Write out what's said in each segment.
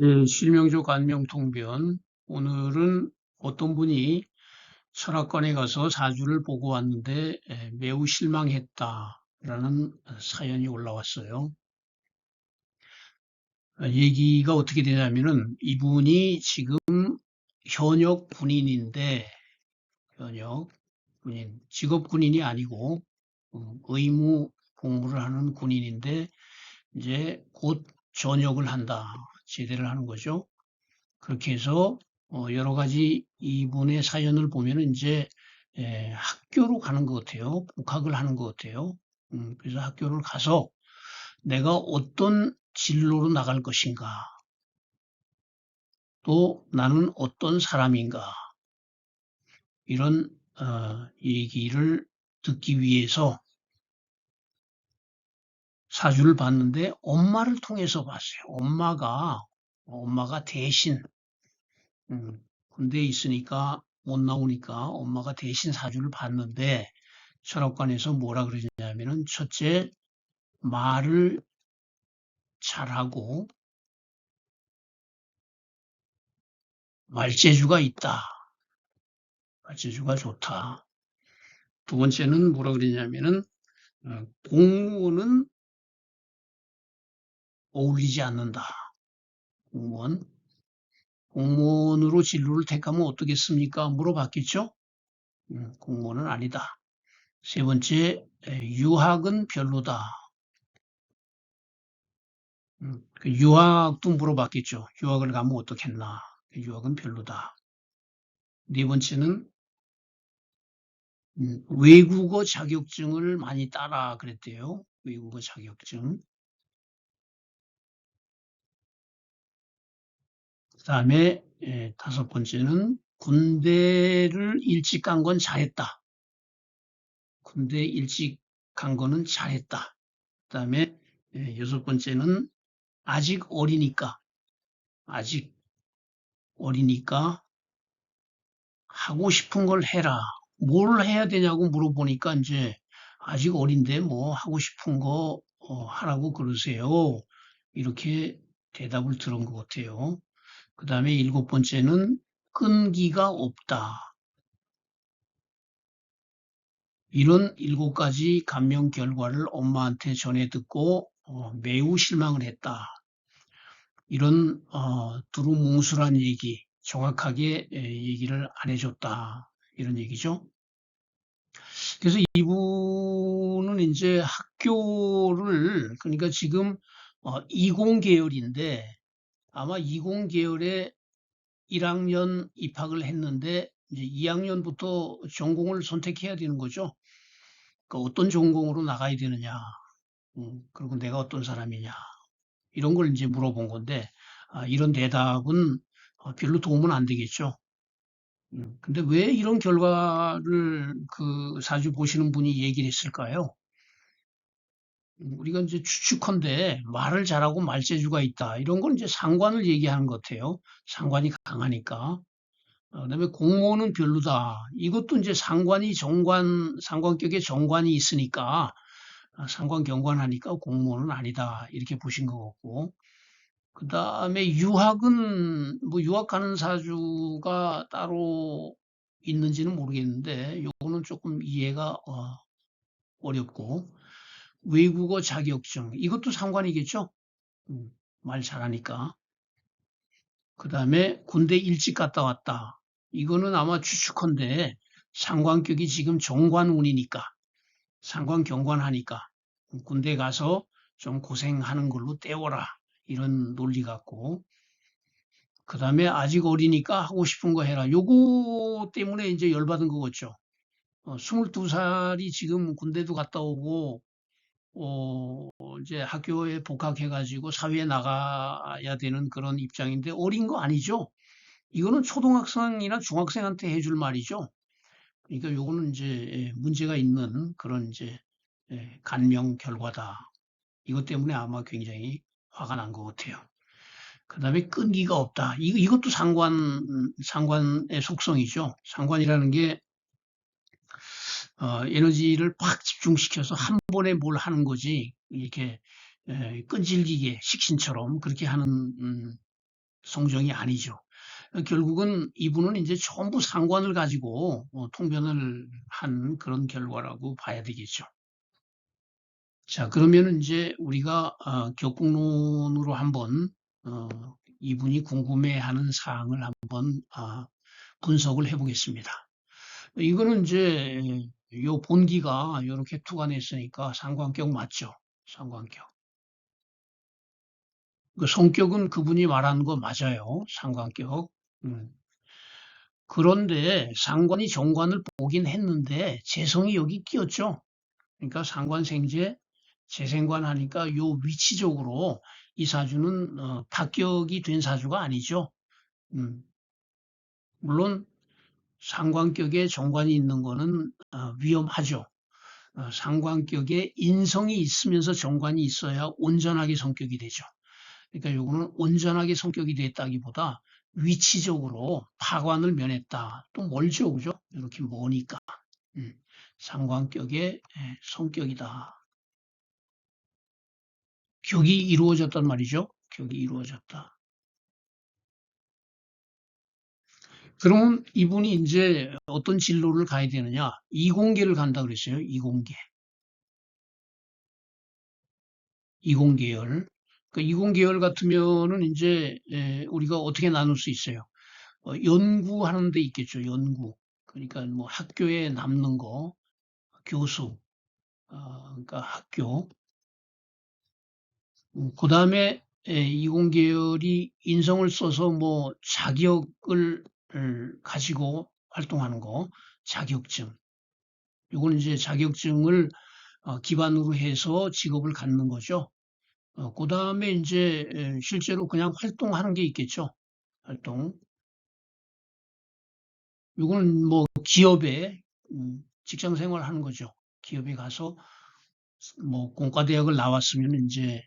예, 실명조 안명통변 오늘은 어떤 분이 철학관에 가서 사주를 보고 왔는데 에, 매우 실망했다라는 사연이 올라왔어요. 아, 얘기가 어떻게 되냐면은 이분이 지금 현역 군인인데 현역 군인 직업 군인이 아니고 어, 의무 복무를 하는 군인인데 이제 곧 전역을 한다. 제대를 하는 거죠. 그렇게 해서 어, 여러 가지 이분의 사연을 보면 이제 에, 학교로 가는 것 같아요. 복학을 하는 것 같아요. 음, 그래서 학교를 가서 내가 어떤 진로로 나갈 것인가, 또 나는 어떤 사람인가 이런 어, 얘기를 듣기 위해서 사주를 봤는데 엄마를 통해서 봤어요. 엄마가 엄마가 대신 음, 군대에 있으니까 못 나오니까 엄마가 대신 사주를 봤는데 철학관에서 뭐라 그러냐면은 첫째 말을 잘하고 말재주가 있다. 말재주가 좋다. 두 번째는 뭐라 그러냐면은 어, 공무원은 어울리지 않는다. 공무원. 공무원으로 진로를 택하면 어떻겠습니까? 물어봤겠죠? 음, 공무원은 아니다. 세 번째, 유학은 별로다. 음, 그 유학도 물어봤겠죠. 유학을 가면 어떻겠나. 유학은 별로다. 네 번째는 음, 외국어 자격증을 많이 따라 그랬대요. 외국어 자격증. 다음에 예, 다섯 번째는 군대를 일찍 간 건 잘했다. 군대 일찍 간 거는 잘했다. 그 다음에 예, 여섯 번째는 아직 어리니까 아직 어리니까 하고 싶은 걸 해라. 뭘 해야 되냐고 물어보니까 이제 아직 어린데 뭐 하고 싶은 거 어, 하라고 그러세요. 이렇게 대답을 들은 것 같아요. 그 다음에 일곱 번째는 끈기가 없다. 이런 일곱 가지 감명 결과를 엄마한테 전해 듣고 어, 매우 실망을 했다. 이런 어, 두루뭉술한 얘기, 정확하게 얘기를 안 해줬다. 이런 얘기죠. 그래서 이분은 이제 학교를 그러니까 지금 어, 20 계열인데 아마 20 계열에 1학년 입학을 했는데 이제 2학년부터 전공을 선택해야 되는 거죠. 그러니까 어떤 전공으로 나가야 되느냐, 음, 그리고 내가 어떤 사람이냐 이런 걸 이제 물어본 건데 아, 이런 대답은 어, 별로 도움은 안 되겠죠. 음, 근데 왜 이런 결과를 그 사주 보시는 분이 얘기를 했을까요? 음, 우리가 이제 추측컨대 말을 잘하고 말재주가 있다. 이런 건 이제 상관을 얘기하는 것 같아요. 상관이 강하니까. 어, 그다음에 공무원은 별로다. 이것도 이제 상관이 정관, 상관격에 정관이 있으니까 아, 상관 경관하니까 공무원은 아니다. 이렇게 보신 것 같고. 그 다음에 유학은 뭐 유학하는 사주가 따로 있는지는 모르겠는데 요거는 조금 이해가 어, 어렵고 외국어 자격증 이것도 상관이겠죠. 음, 말 잘하니까. 그 다음에 군대 일찍 갔다 왔다. 이거는 아마 추측컨대 상관격이 지금 정관운이니까 상관 경관하니까 군대 가서 좀 고생하는 걸로 때워라. 이런 논리 같고 그 다음에 아직 어리니까 하고 싶은 거 해라. 요거 때문에 이제 열받은 거겠죠. 어, 22살이 지금 군대도 갔다 오고 어, 이제 학교에 복학해가지고 사회에 나가야 되는 그런 입장인데 어린 거 아니죠? 이거는 초등학생이나 중학생한테 해줄 말이죠. 그러니까 요거는 이제 예, 문제가 있는 그런 이제 예, 간명 결과다. 이것 때문에 아마 굉장히 화가 난 것 같아요. 그 다음에 끈기가 없다. 이, 이것도 상관, 상관의 속성이죠. 상관이라는 게, 어, 에너지를 팍 집중시켜서 한 번에 뭘 하는 거지. 이렇게, 에, 끈질기게, 식신처럼 그렇게 하는, 음, 성정이 아니죠. 결국은 이분은 이제 전부 상관을 가지고 어, 통변을 한 그런 결과라고 봐야 되겠죠. 자, 그러면 이제 우리가 어, 격국론으로 한번 어, 이분이 궁금해하는 사항을 한번 아, 분석을 해보겠습니다. 이거는 이제 요 본기가 이렇게 투관했으니까 상관격 맞죠? 상관격. 그 성격은 그분이 말하는 거 맞아요. 상관격. 음. 그런데 상관이 정관을 보긴 했는데 재성이 여기 끼었죠. 그러니까 상관생제 재생관 하니까 요 위치적으로 이 사주는 어, 타격이 된 사주가 아니죠. 음. 물론 상관격에 정관이 있는 거는 어, 위험하죠. 어, 상관격에 인성이 있으면서 정관이 있어야 온전하게 성격이 되죠. 그러니까 요거는 온전하게 성격이 됐다기보다 위치적으로 파관을 면했다. 또 멀죠, 그죠? 이렇게 머니까. 음, 상관격의 예, 성격이다. 격이 이루어졌단 말이죠. 격이 이루어졌다. 그러면 이분이 이제 어떤 진로를 가야 되느냐? 이공계를 간다 그랬어요. 이공계. 이공계열. 그 이공계열 같으면은 이제 우리가 어떻게 나눌 수 있어요? 어, 연구하는 데 있겠죠. 연구. 그러니까 뭐 학교에 남는 거, 교수, 어, 그러니까 학교. 음, 그 다음에 이공계열이 인성을 써서 뭐 자격을 가지고 활동하는 거, 자격증. 이건 이제 자격증을 어, 기반으로 해서 직업을 갖는 거죠. 어, 그 다음에 이제 실제로 그냥 활동하는 게 있겠죠. 활동. 이거는 뭐 기업에 음, 직장 생활 하는 거죠. 기업에 가서 뭐 공과대학을 나왔으면 이제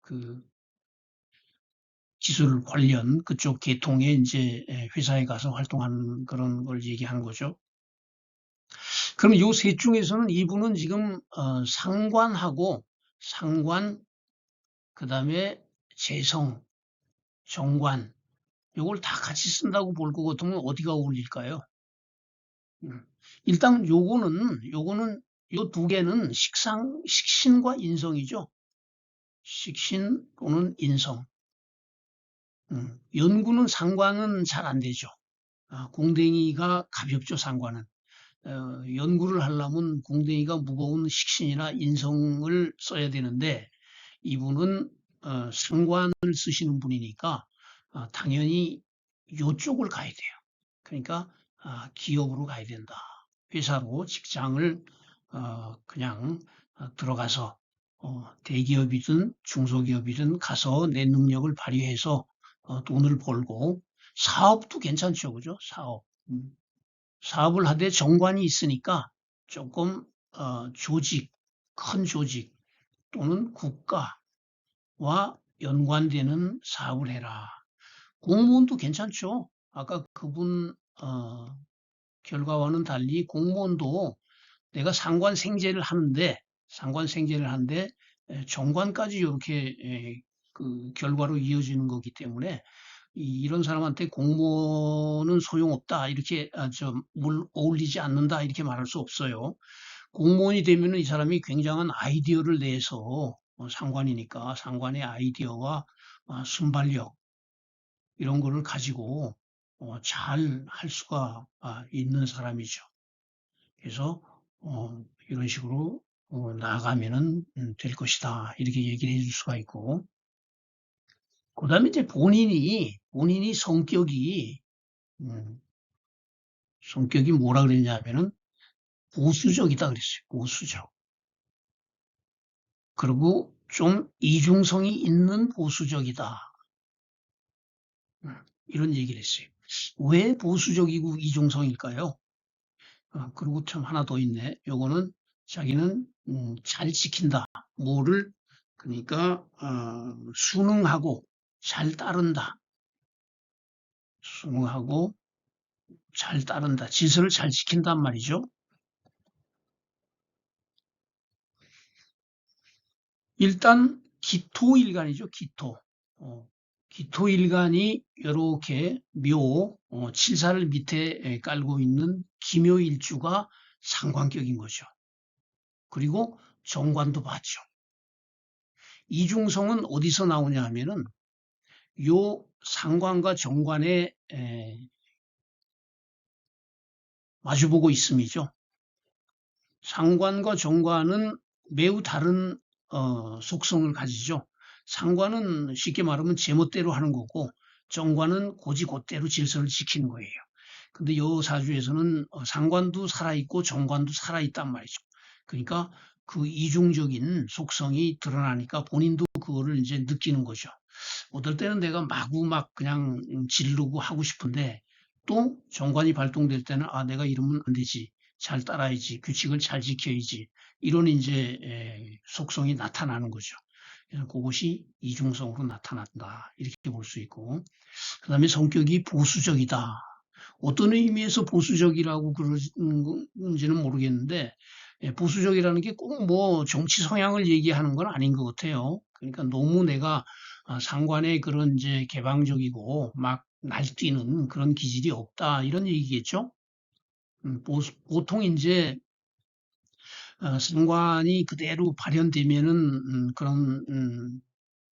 그 기술 관련 그쪽 계통에 이제 회사에 가서 활동하는 그런 걸 얘기하는 거죠. 그럼 요 셋 중에서는 이분은 지금 어, 상관하고 상관, 그 다음에 재성, 정관, 요걸 다 같이 쓴다고 볼 것 같으면 어디가 어울릴까요? 음, 일단 요거는, 요거는, 요 두 개는 식상, 식신과 인성이죠. 식신 또는 인성. 음, 연구는 상관은 잘 안 되죠. 아, 공댕이가 가볍죠, 상관은. 어, 연구를 하려면 공댕이가 무거운 식신이나 인성을 써야 되는데 이분은 어, 상관을 쓰시는 분이니까 어, 당연히 이쪽을 가야 돼요. 그러니까 아, 기업으로 가야 된다. 회사로 직장을 어, 그냥 어, 들어가서 어, 대기업이든 중소기업이든 가서 내 능력을 발휘해서 어, 돈을 벌고 사업도 괜찮죠, 그죠? 사업. 음. 사업을 하되 정관이 있으니까 조금 어, 조직, 큰 조직 또는 국가와 연관되는 사업을 해라. 공무원도 괜찮죠. 아까 그분 어, 결과와는 달리 공무원도 내가 상관 생제를 하는데 상관 생제를 하는데 정관까지 이렇게 그 결과로 이어지는 거기 때문에 이런 사람한테 공무원은 소용없다 이렇게 아, 좀 어울리지 않는다 이렇게 말할 수 없어요. 공무원이 되면 이 사람이 굉장한 아이디어를 내서 어, 상관이니까 상관의 아이디어와 아, 순발력 이런 거를 가지고 어, 잘할 수가 아, 있는 사람이죠. 그래서 어, 이런 식으로 나아가면은 음, 될 것이다 이렇게 얘기를 해줄 수가 있고 그 다음에 이제 본인이, 본인이 성격이, 음, 성격이 뭐라 그랬냐면은 보수적이다 그랬어요. 보수적. 그리고 좀 이중성이 있는 보수적이다. 음, 이런 얘기를 했어요. 왜 보수적이고 이중성일까요? 어, 그리고 참 하나 더 있네. 요거는 자기는 음, 잘 지킨다. 뭐를 그러니까 어, 순응하고 잘 따른다. 순응하고 잘 따른다. 질서를 잘 지킨단 말이죠. 일단 기토일간이죠. 기토. 어, 기토일간이 이렇게 묘, 어, 칠사를 밑에 깔고 있는 기묘일주가 상관격인 거죠. 그리고 정관도 봤죠. 이중성은 어디서 나오냐 하면은 요 상관과 정관의 에, 마주보고 있음이죠. 상관과 정관은 매우 다른 어, 속성을 가지죠. 상관은 쉽게 말하면 제멋대로 하는 거고 정관은 고지곧대로 질서를 지키는 거예요. 근데 요 사주에서는 어, 상관도 살아있고 정관도 살아있단 말이죠. 그러니까 그 이중적인 속성이 드러나니까 본인도 그거를 이제 느끼는 거죠. 어떨 때는 내가 마구 막 그냥 지르고 하고 싶은데 또 정관이 발동될 때는 아 내가 이러면 안 되지 잘 따라야지 규칙을 잘 지켜야지 이런 이제 속성이 나타나는 거죠. 그래서 그것이 이중성으로 나타난다 이렇게 볼 수 있고 그 다음에 성격이 보수적이다. 어떤 의미에서 보수적이라고 그러는지는 모르겠는데 보수적이라는 게 꼭 뭐 정치 성향을 얘기하는 건 아닌 것 같아요. 그러니까 너무 내가 아, 상관의 그런 이제 개방적이고 막 날뛰는 그런 기질이 없다 이런 얘기겠죠. 음, 보통 이제 어, 상관이 그대로 발현되면은 음, 그런 음,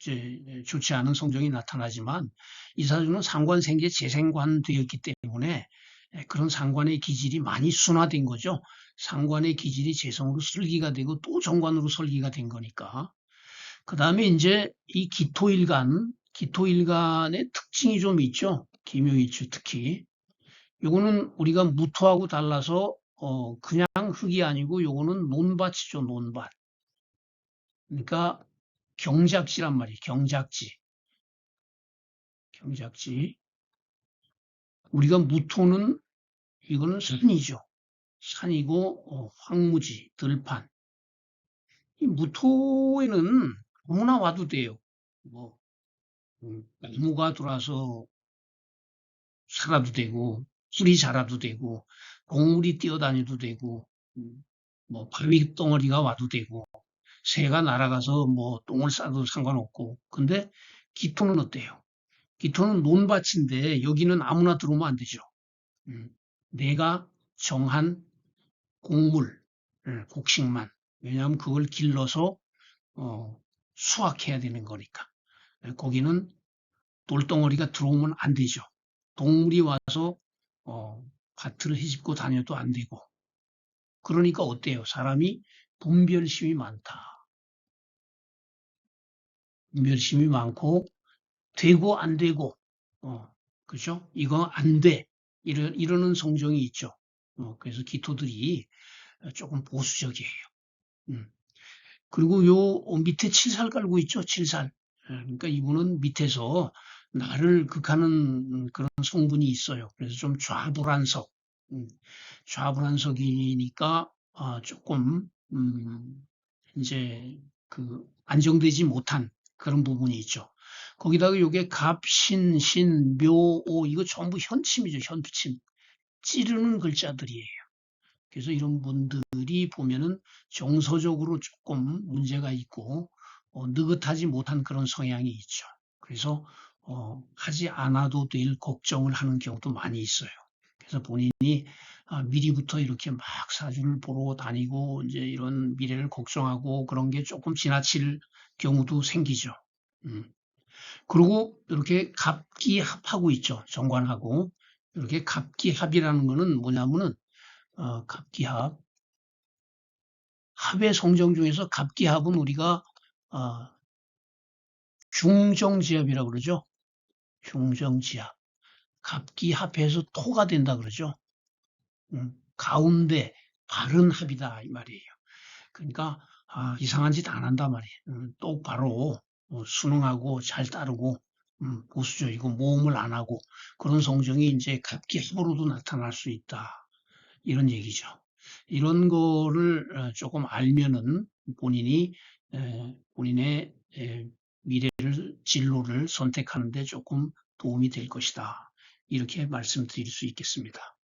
이제 좋지 않은 성정이 나타나지만 이 사주는 상관 생계 재생관 되었기 때문에 그런 상관의 기질이 많이 순화된 거죠. 상관의 기질이 재성으로 설기가 되고 또 정관으로 설기가 된 거니까. 그 다음에 이제 이 기토일간, 기토일간의 특징이 좀 있죠. 기묘일주 특히. 요거는 우리가 무토하고 달라서 어 그냥 흙이 아니고 요거는 논밭이죠, 논밭. 그러니까 경작지란 말이에요. 경작지. 경작지. 우리가 무토는 이거는 산이죠. 산이고 어, 황무지, 들판. 이 무토에는 아무나 와도 돼요. 뭐 음, 나무가 들어와서 살아도 되고 풀이 자라도 되고 동물이 뛰어다녀도 되고 음, 뭐 바위 덩어리가 와도 되고 새가 날아가서 뭐 똥을 싸도 상관없고 근데 기토는 어때요? 기토는 논밭인데 여기는 아무나 들어오면 안 되죠. 음, 내가 정한 곡물, 예, 곡식만 왜냐하면 그걸 길러서 어, 수확해야 되는 거니까 예, 거기는 돌덩어리가 들어오면 안 되죠. 동물이 와서 어, 밭을 헤집고 다녀도 안 되고 그러니까 어때요? 사람이 분별심이 많다. 분별심이 많고 되고 안 되고 어, 그죠? 이거 안 돼. 이러, 이러는 성정이 있죠. 어, 그래서 기토들이 조금 보수적이에요. 음. 그리고 요 밑에 칠살 깔고 있죠. 칠살. 예, 그러니까 이분은 밑에서 나를 극하는 그런 성분이 있어요. 그래서 좀 좌불안석, 음, 좌불안석이니까 아, 조금 음, 이제 그 안정되지 못한 그런 부분이 있죠. 거기다가 이게 갑, 신, 신, 묘, 오 이거 전부 현침이죠. 현침. 찌르는 글자들이에요. 그래서 이런 분들이 보면은 정서적으로 조금 문제가 있고 어, 느긋하지 못한 그런 성향이 있죠. 그래서 어, 하지 않아도 될 걱정을 하는 경우도 많이 있어요. 그래서 본인이 아, 미리부터 이렇게 막 사주를 보러 다니고 이제 이런 미래를 걱정하고 그런 게 조금 지나칠 경우도 생기죠. 음. 그리고 이렇게 갑기합하고 있죠. 정관하고 이렇게 갑기합이라는 거는 뭐냐면은 어, 갑기합. 합의 성정 중에서 갑기합은 우리가 어, 중정지합이라고 그러죠. 중정지합. 갑기합해서 토가 된다 그러죠. 음, 가운데 바른 합이다 이 말이에요. 그러니까 아, 이상한 짓 안 한다 말이에요. 음, 똑바로 어, 순응하고 잘 따르고 음, 보수적이고 모험을 안 하고 그런 성정이 이제 갑기합으로도 나타날 수 있다. 이런 얘기죠. 이런 거를 어, 조금 알면은 본인이 본인의 미래를 진로를 선택하는데 조금 도움이 될 것이다. 이렇게 말씀드릴 수 있겠습니다.